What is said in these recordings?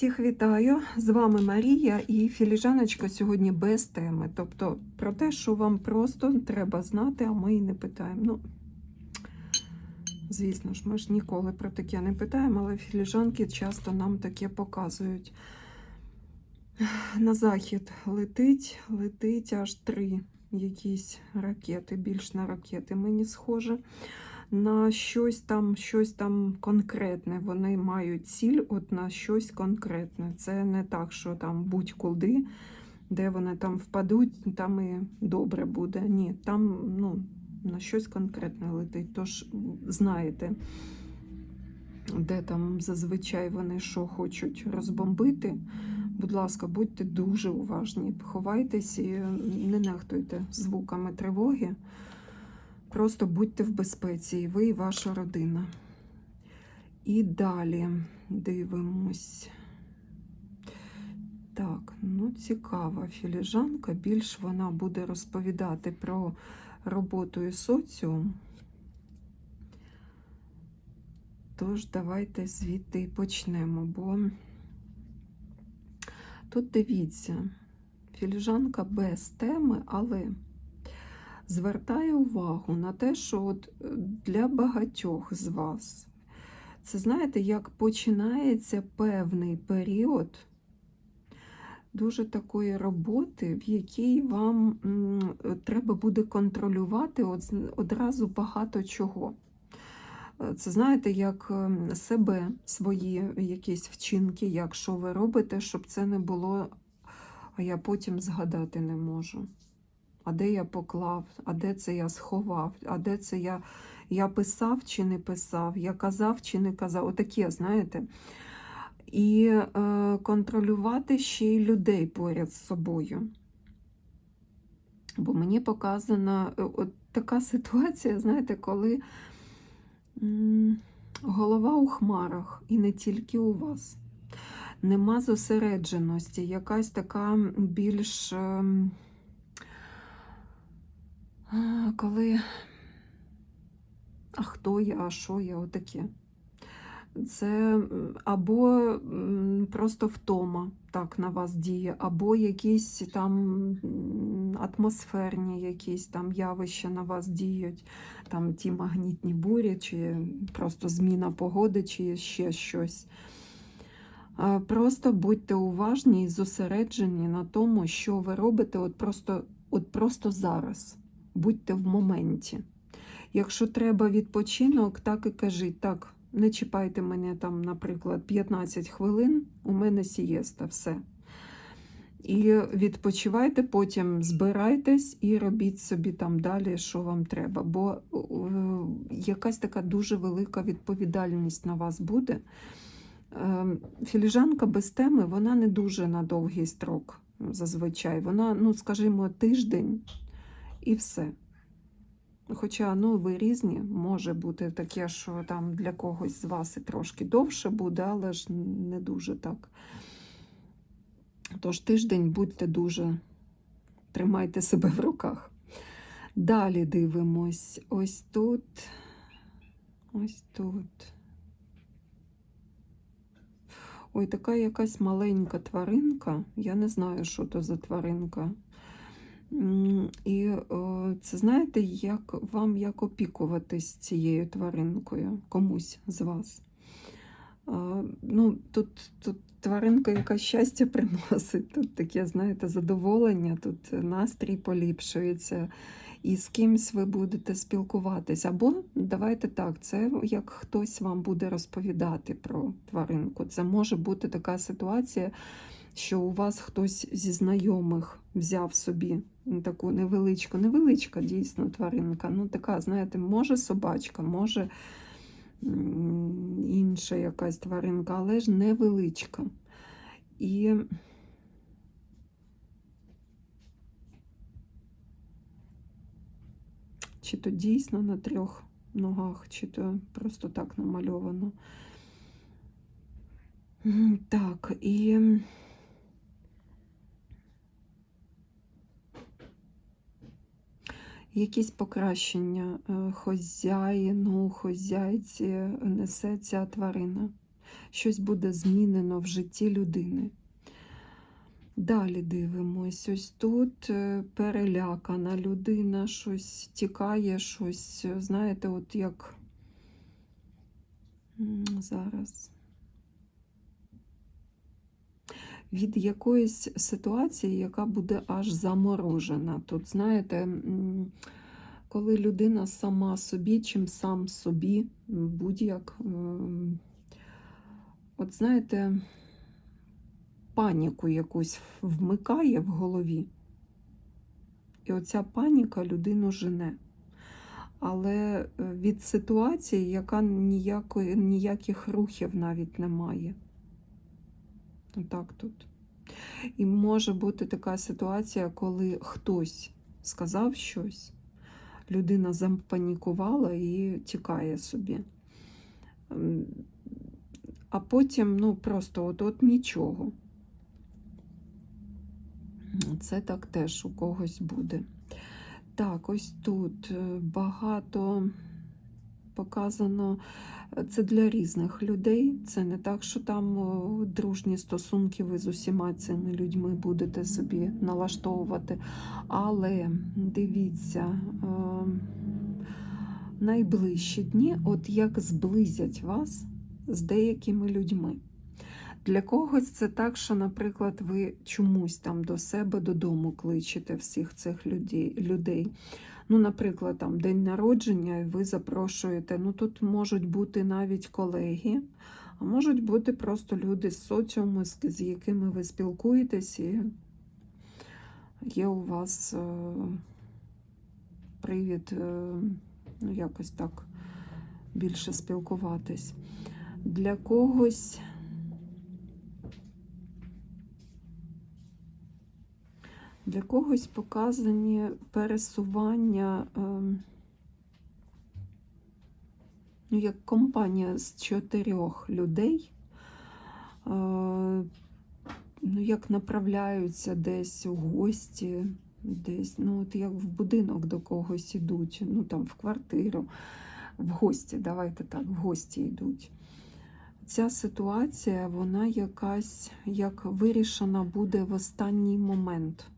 Всіх вітаю! З вами Марія і філіжаночка сьогодні без теми. Тобто про те, що вам просто треба знати, а ми і не питаємо. Ну, звісно ж, ми ж ніколи про таке не питаємо, але філіжанки часто нам таке показують. На захід летить, летить аж три якісь ракети, більш на ракети мені схоже на щось там, щось там конкретне. Вони мають ціль от на щось конкретне. Це не так, що там будь-куди, де вони там впадуть, там і добре буде. Ні, там ну, на щось конкретне летить. Тож знаєте, де там зазвичай вони що хочуть розбомбити. Будь ласка, будьте дуже уважні, ховайтесь і не нехтуйте звуками тривоги. Просто будьте в безпеці, і ви, і ваша родина. І далі дивимось. Так, ну цікава філіжанка. Більш вона буде розповідати про роботу і соціум. Тож, давайте звідти і почнемо, бо тут дивіться, філіжанка без теми, але звертає увагу на те, що от для багатьох з вас це знаєте, як починається певний період дуже такої роботи, в якій вам треба буде контролювати одразу багато чого. Це знаєте, як себе, свої якісь вчинки, як що ви робите, щоб це не було, а я потім згадати не можу. А де я поклав, а де це я сховав, а де це я я писав чи не писав, я казав чи не казав. Отаке, знаєте. І е, контролювати ще й людей поряд з собою. Бо мені показана е, от така ситуація, знаєте, коли м голова у хмарах, і не тільки у вас. Нема зосередженості, якась така більш. Е, коли а хто я, а що я, отаке. Це або просто втома так на вас діє, або якісь там атмосферні якісь там явища на вас діють, там ті магнітні бурі, чи просто зміна погоди, чи ще щось. Просто будьте уважні і зосереджені на тому, що ви робите от просто, от просто зараз будьте в моменті. Якщо треба відпочинок, так і кажіть, так, не чіпайте мене там, наприклад, 15 хвилин, у мене сієста, все. І відпочивайте, потім збирайтесь і робіть собі там далі, що вам треба. Бо якась така дуже велика відповідальність на вас буде. Ем, філіжанка без теми, вона не дуже на довгий строк зазвичай. Вона, ну, скажімо, тиждень і все. Хоча, ну, ви різні, може бути таке, що там для когось з вас і трошки довше буде, але ж не дуже так. Тож тиждень будьте дуже, тримайте себе в руках. Далі дивимось ось тут, ось тут. Ой, така якась маленька тваринка. Я не знаю, що то за тваринка. І це знаєте, як вам як опікуватись цією тваринкою комусь з вас. Ну, Тут тут тваринка, яка щастя приносить, тут таке, знаєте, задоволення, тут настрій поліпшується, і з кимсь ви будете спілкуватись. Або давайте так, це як хтось вам буде розповідати про тваринку. Це може бути така ситуація що у вас хтось зі знайомих взяв собі таку невеличку, невеличка дійсно тваринка. Ну, така, знаєте, може собачка, може інша якась тваринка, але ж невеличка. І чи то дійсно на трьох ногах, чи то просто так намальовано. Так, і якісь покращення е, хозяїну, хозяйці несе ця тварина. щось буде змінено в житті людини. Далі дивимось. Ось тут е, перелякана людина, щось тікає, щось, е, знаєте, от як зараз. Від якоїсь ситуації, яка буде аж заморожена. Тут, знаєте, коли людина сама собі, чим сам собі, будь-як, от знаєте, паніку якусь вмикає в голові. І оця паніка людину жене. Але е, від ситуації, яка ніякої, ніяких рухів навіть не Отак тут. І може бути така ситуація, коли хтось сказав щось, людина запанікувала і тікає собі. А потім, ну, просто от, от нічого. Це так теж у когось буде. Так, ось тут е, багато показано. е, Це для різних людей. Це не так, що там дружні стосунки ви з усіма цими людьми будете собі налаштовувати. Але дивіться, е, найближчі дні, от як зблизять вас з деякими людьми. Для когось це так, що, наприклад, ви чомусь там до себе додому кличете всіх цих людей. Ну, наприклад, там день народження, і ви запрошуєте. Ну, тут можуть бути навіть колеги, а можуть бути просто люди з соціуму, з, з якими ви спілкуєтесь, і є у вас е, привід, е, ну, якось так більше спілкуватись. Для когось. Для когось показані пересування, ем, ну, як компанія з чотирьох людей, е, ну, як направляються десь у гості, десь, ну, от як в будинок до когось ідуть, ну там в квартиру, в гості, давайте так, в гості йдуть. Ця ситуація, вона якась як вирішена буде в останній момент.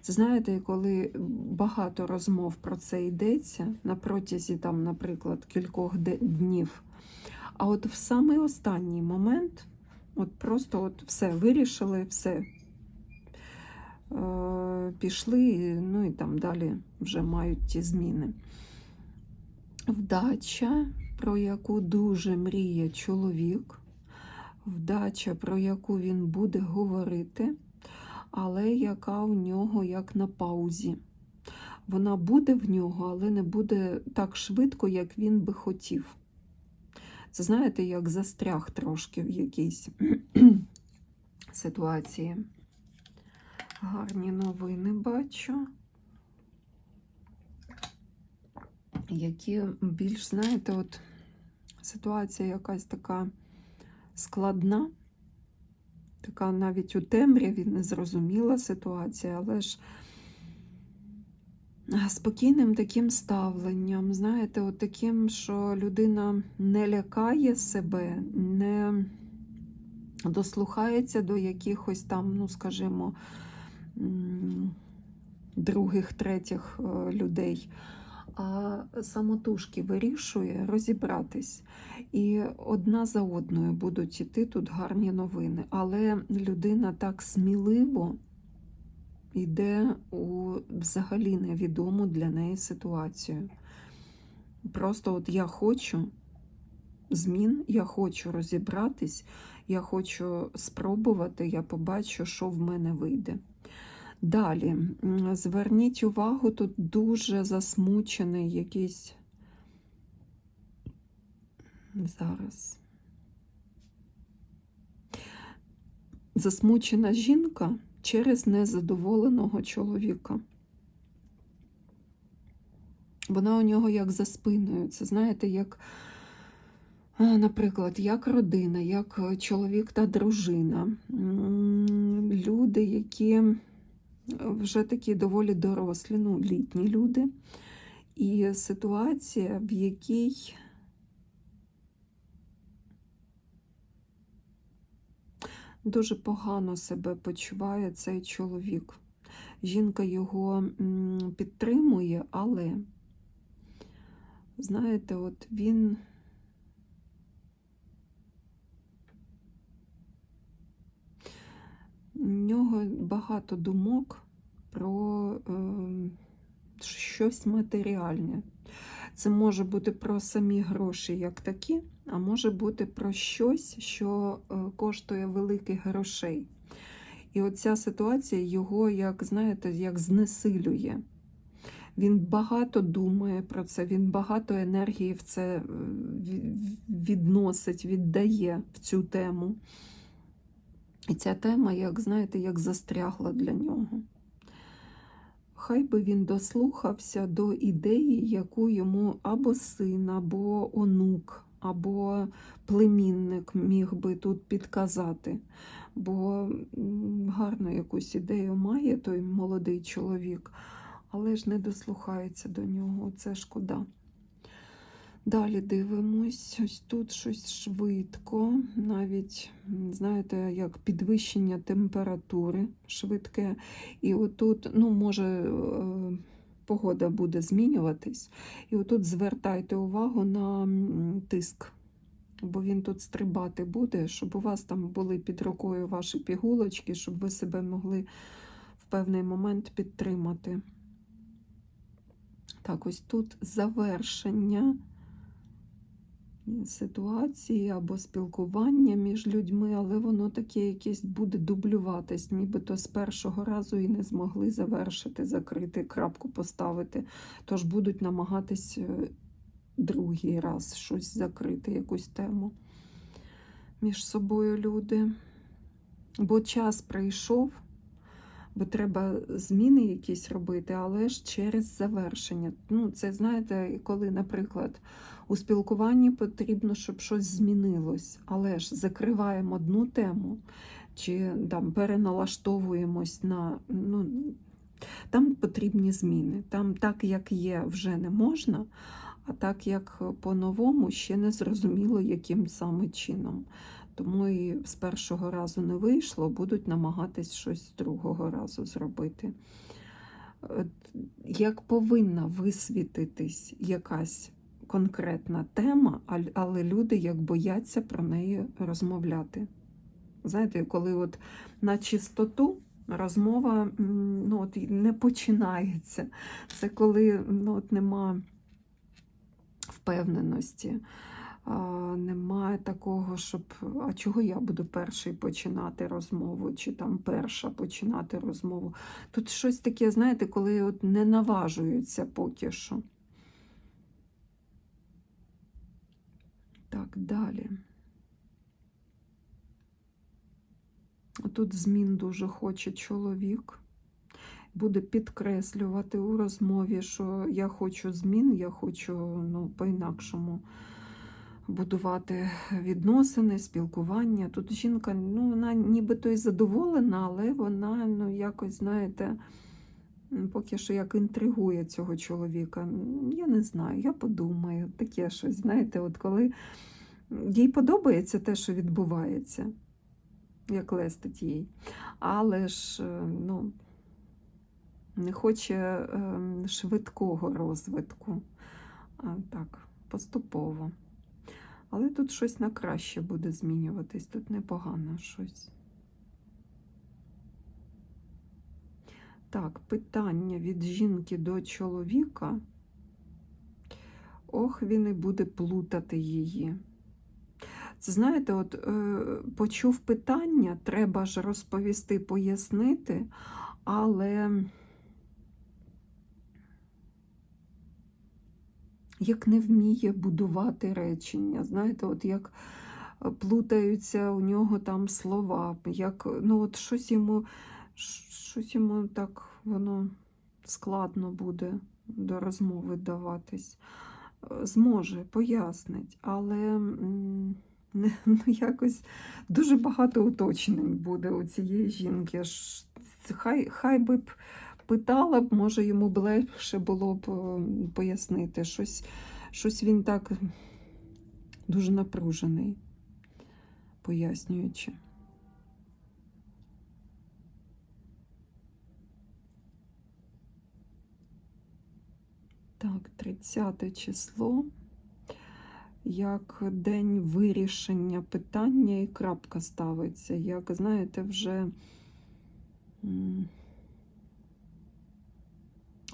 Це знаєте, коли багато розмов про це йдеться на протязі, там, наприклад, кількох днів. А от в самий останній момент, от просто от все вирішили, все е, пішли, ну і там далі вже мають ті зміни. Вдача, про яку дуже мріє чоловік, вдача, про яку він буде говорити але яка у нього як на паузі. Вона буде в нього, але не буде так швидко, як він би хотів. Це знаєте, як застряг трошки в якійсь ситуації. Гарні новини бачу. Які більш, знаєте, от ситуація якась така складна така навіть у темряві незрозуміла ситуація, але ж спокійним таким ставленням, знаєте, от таким, що людина не лякає себе, не дослухається до якихось там, ну, скажімо, других, третіх е, людей. А самотужки вирішує розібратись. І одна за одною будуть іти тут гарні новини. Але людина так сміливо йде у взагалі невідому для неї ситуацію. Просто от я хочу змін, я хочу розібратись, я хочу спробувати, я побачу, що в мене вийде. Далі, зверніть увагу, тут дуже засмучений якийсь. Зараз. Засмучена жінка через незадоволеного чоловіка. Вона у нього як за спиною. Це знаєте, як, е, наприклад, як родина, як чоловік та дружина. Люди, які вже такі доволі дорослі, ну, літні люди. І ситуація, в якій Дуже погано себе почуває цей чоловік. Жінка його підтримує, але, знаєте, от він. В нього багато думок про е, щось матеріальне. Це може бути про самі гроші як такі, а може бути про щось, що е, коштує великих грошей. І оця ситуація його, як знаєте, як знесилює. Він багато думає про це, він багато енергії в це е, відносить, віддає в цю тему. І ця тема, як знаєте, як застрягла для нього. Хай би він дослухався до ідеї, яку йому або син, або онук, або племінник міг би тут підказати. Бо гарну якусь ідею має той молодий чоловік, але ж не дослухається до нього. Це шкода. Далі дивимось, ось тут щось швидко, навіть, знаєте, як підвищення температури швидке. І отут, ну, може, е, погода буде змінюватись. І отут звертайте увагу на тиск, бо він тут стрибати буде, щоб у вас там були під рукою ваші пігулочки, щоб ви себе могли в певний момент підтримати. Так, ось тут завершення ситуації або спілкування між людьми, але воно таке якесь буде дублюватись, нібито з першого разу і не змогли завершити, закрити, крапку поставити. Тож будуть намагатись е, другий раз щось закрити, якусь тему між собою люди. Бо час прийшов, бо треба зміни якісь робити, але ж через завершення. Ну, це знаєте, коли, наприклад, у спілкуванні потрібно, щоб щось змінилось, але ж закриваємо одну тему чи там переналаштовуємось на. Ну, там потрібні зміни. Там так, як є, вже не можна, а так як по-новому ще не зрозуміло, яким саме чином. Тому і з першого разу не вийшло, будуть намагатись щось з другого разу зробити. Як повинна висвітитись якась конкретна тема, але люди як бояться про неї розмовляти. Знаєте, коли от на чистоту розмова ну, от, не починається. Це коли ну, от, нема впевненості. Немає такого, щоб а чого я буду перший починати розмову, чи там перша починати розмову. Тут щось таке, знаєте, коли от не наважуються поки що. Так, далі. Тут змін дуже хоче чоловік. Буде підкреслювати у розмові, що я хочу змін, я хочу ну, по-інакшому будувати відносини, спілкування. Тут жінка, ну, вона нібито і задоволена, але вона, ну, якось, знаєте, поки що як інтригує цього чоловіка. Я не знаю, я подумаю, таке щось, знаєте, от коли їй подобається те, що відбувається, як лестить їй. Але ж, е, ну, не хоче ем, швидкого розвитку. А так, поступово. Але тут щось на краще буде змінюватись, тут непогано щось. Так, питання від жінки до чоловіка. Ох, він і буде плутати її. Це знаєте, от е, почув питання, треба ж розповісти, пояснити, але як не вміє будувати речення. Знаєте, от як е, плутаються у нього там слова, як ну от щось йому, щось йому так воно складно буде до розмови даватись. Е, Зможе, пояснить, але ну, якось дуже багато уточнень буде у цієї жінки. Хай, хай би б питала б, може йому б легше було б е, пояснити. Щось, щось він так дуже напружений, пояснюючи. Так, 30 число, як день вирішення питання і крапка ставиться. Як, знаєте, вже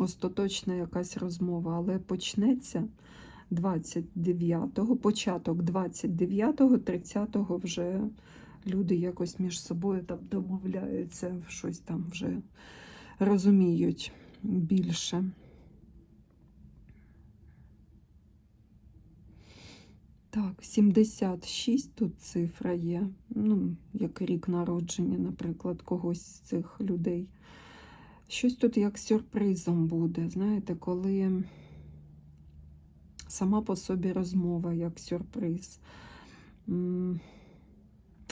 остаточна якась розмова, але почнеться 29-го, початок 29-го, 30-го вже люди якось між собою там домовляються, щось там вже розуміють більше. Так, 76 тут цифра є. Ну, як рік народження, наприклад, когось з цих людей. Щось тут як сюрпризом буде, знаєте, коли сама по собі розмова як сюрприз.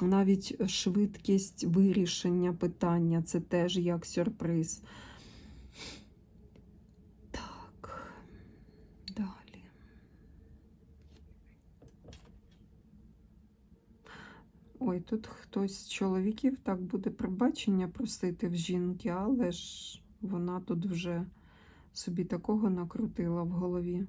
Навіть швидкість вирішення питання це теж як сюрприз. Так, далі. Ой, тут хтось з чоловіків так буде пробачення просити в жінки, але ж вона тут вже собі такого накрутила в голові.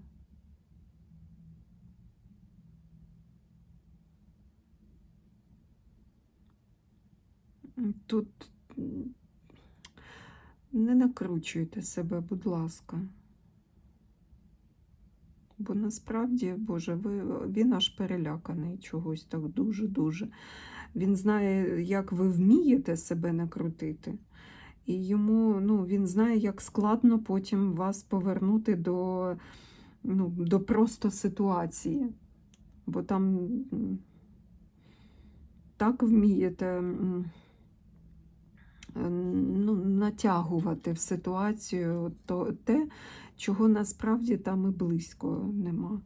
Тут не накручуйте себе, будь ласка. Бо насправді, Боже, ви, він аж переляканий чогось так дуже-дуже. Він знає, як ви вмієте себе накрутити, і йому ну, він знає, як складно потім вас повернути до, ну, до просто ситуації. Бо там так вмієте ну, натягувати в ситуацію то, те, чого насправді там і близько нема.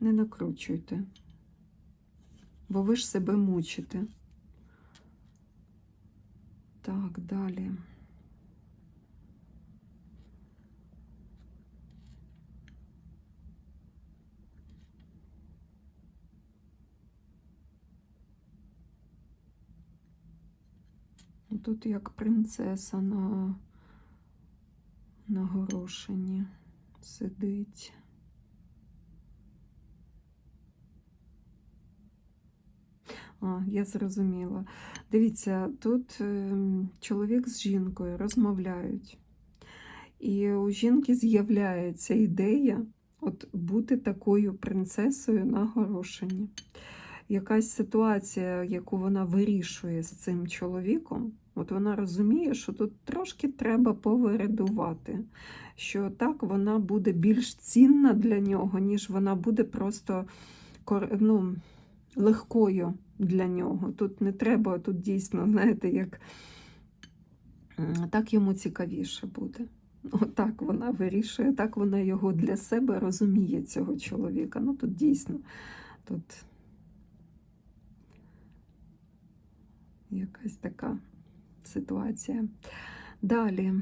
Не накручуйте, бо ви ж себе мучите. Так, далі. Тут як принцеса на, на горошині сидить. А, я зрозуміла. Дивіться, тут ем, чоловік з жінкою розмовляють. І у жінки з'являється ідея от бути такою принцесою на горошині. Якась ситуація, яку вона вирішує з цим чоловіком, от вона розуміє, що тут трошки треба повередувати, що так вона буде більш цінна для нього, ніж вона буде просто ну, легкою для нього. Тут не треба, тут дійсно, знаєте, як так йому цікавіше буде. Отак вона вирішує, так вона його для себе розуміє, цього чоловіка. Ну тут дійсно тут якась така ситуація. Далі.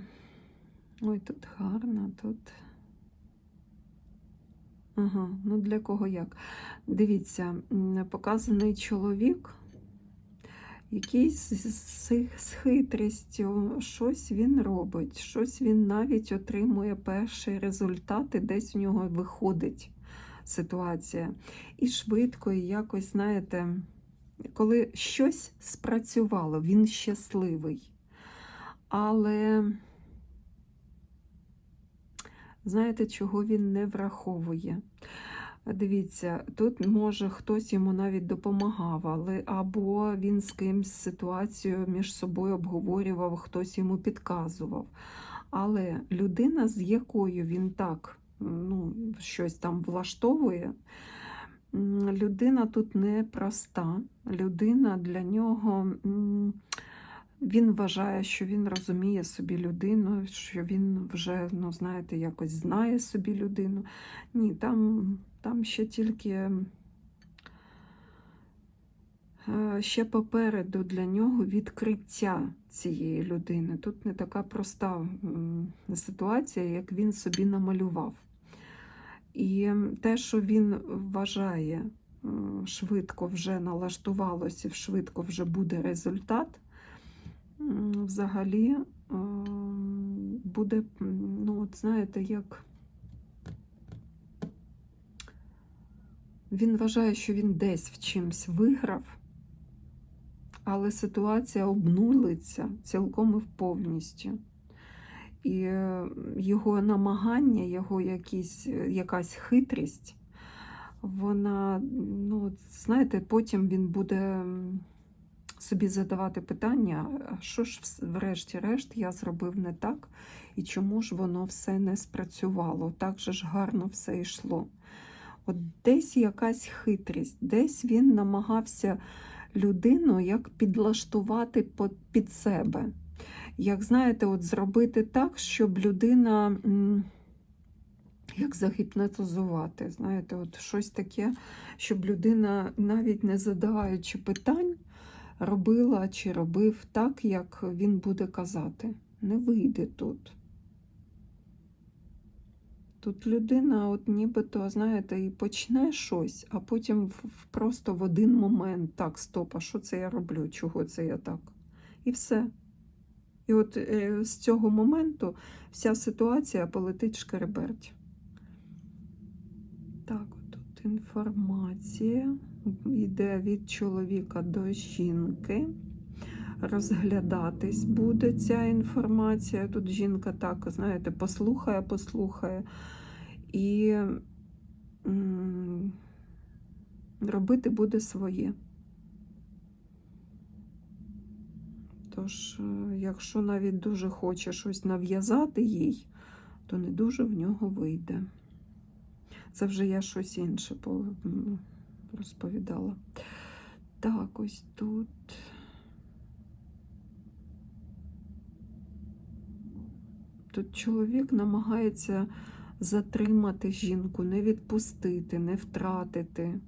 Ой, тут гарно, тут. Ага, ну для кого як? Дивіться, показаний чоловік, з, з хитрістю, щось він робить, щось він навіть отримує перші результати, десь у нього виходить ситуація. І швидко, і якось, знаєте, коли щось спрацювало, він щасливий. Але знаєте, чого він не враховує? Дивіться, тут може хтось йому навіть допомагав, але або він з кимсь ситуацію між собою обговорював, хтось йому підказував. Але людина, з якою він так ну, щось там влаштовує, людина тут не проста. Людина для нього. Він вважає, що він розуміє собі людину, що він вже, ну, знаєте, якось знає собі людину. Ні, там, там ще тільки е, ще попереду для нього відкриття цієї людини. Тут не така проста ситуація, як він собі намалював. І те, що він вважає, е, швидко вже налаштувалося, швидко вже буде результат, взагалі е, буде, ну, от знаєте, як він вважає, що він десь в чимсь виграв, але ситуація обнулиться цілком і повністю. І е, його намагання, його якісь, е, якась хитрість, вона, ну, знаєте, потім він буде собі задавати питання, що ж врешті-решт я зробив не так, і чому ж воно все не спрацювало? Так же ж гарно все йшло. От десь якась хитрість, десь він намагався людину як підлаштувати під себе. Як знаєте, от зробити так, щоб людина як загіпнотизувати, знаєте, от щось таке, щоб людина, навіть не задаваючи питань, робила чи робив так, як він буде казати. Не вийде тут. Тут людина, от нібито, знаєте, і почне щось, а потім просто в один момент так, стоп, а що це я роблю? Чого це я так? І все. І от е, з цього моменту вся ситуація полетить шкереберть. Так, тут інформація йде від чоловіка до жінки. Розглядатись буде ця інформація. Тут жінка так, знаєте, послухає, послухає і робити буде своє. Тож, е, якщо навіть дуже хоче щось нав'язати їй, то не дуже в нього вийде. Це вже я щось інше розповідала. Так, ось тут. Тут чоловік намагається затримати жінку, не відпустити, не втратити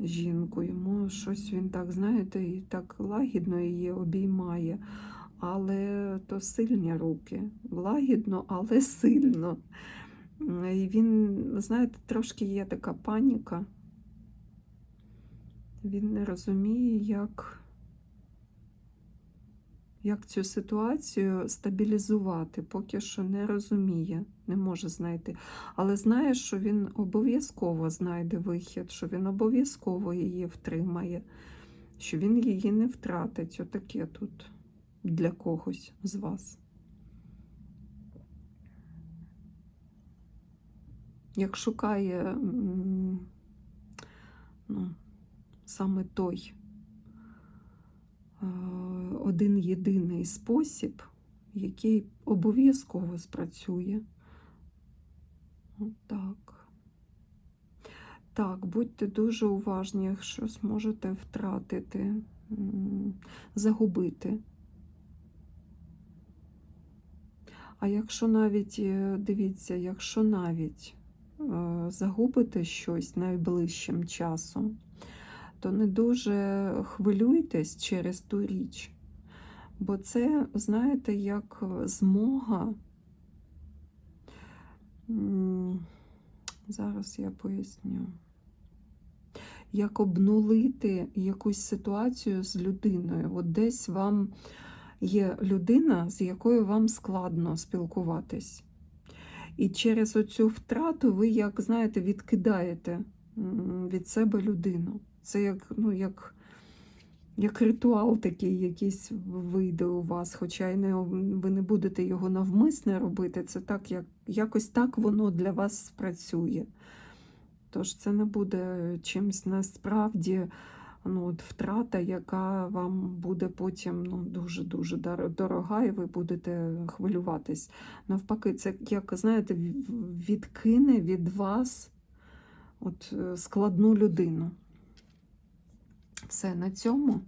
жінку. Йому щось він так, знаєте, і так лагідно її обіймає. Але то сильні руки. Лагідно, але сильно. І він, знаєте, трошки є така паніка. Він не розуміє, як, як цю ситуацію стабілізувати. Поки що не розуміє, не може знайти. Але знає, що він обов'язково знайде вихід, що він обов'язково її втримає, що він її не втратить. Отаке тут для когось з вас. Як шукає ну, саме той один єдиний спосіб, який обов'язково спрацює. Отак. Так, будьте дуже уважні, якщо зможете втратити, загубити. А якщо навіть, е, дивіться, якщо навіть е, загубите щось найближчим часом, то не дуже хвилюйтесь через ту річ. Бо це, знаєте, як змога. Зараз я поясню. Як обнулити якусь ситуацію з людиною. От десь вам є людина, з якою вам складно спілкуватись. І через оцю втрату ви, як знаєте, відкидаєте від себе людину. Це як, ну, як, як ритуал такий якийсь вийде у вас, хоча й не, ви не будете його навмисне робити. Це так, як, якось так воно для вас спрацює. Тож це не буде чимось насправді ну, от втрата, яка вам буде потім ну, дуже-дуже дорога, і ви будете хвилюватись. Навпаки, це, як знаєте, відкине від вас от, складну людину. Все на цьому.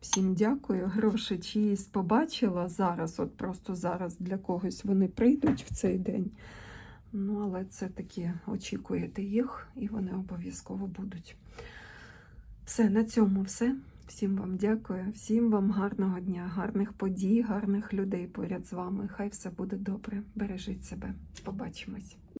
Всім дякую. Гроші чиїсь побачила зараз, от просто зараз для когось вони прийдуть в цей день. Ну, але це таки очікуєте їх, і вони обов'язково будуть. Все, на цьому все. Всім вам дякую, всім вам гарного дня, гарних подій, гарних людей поряд з вами. Хай все буде добре. Бережіть себе. Побачимось.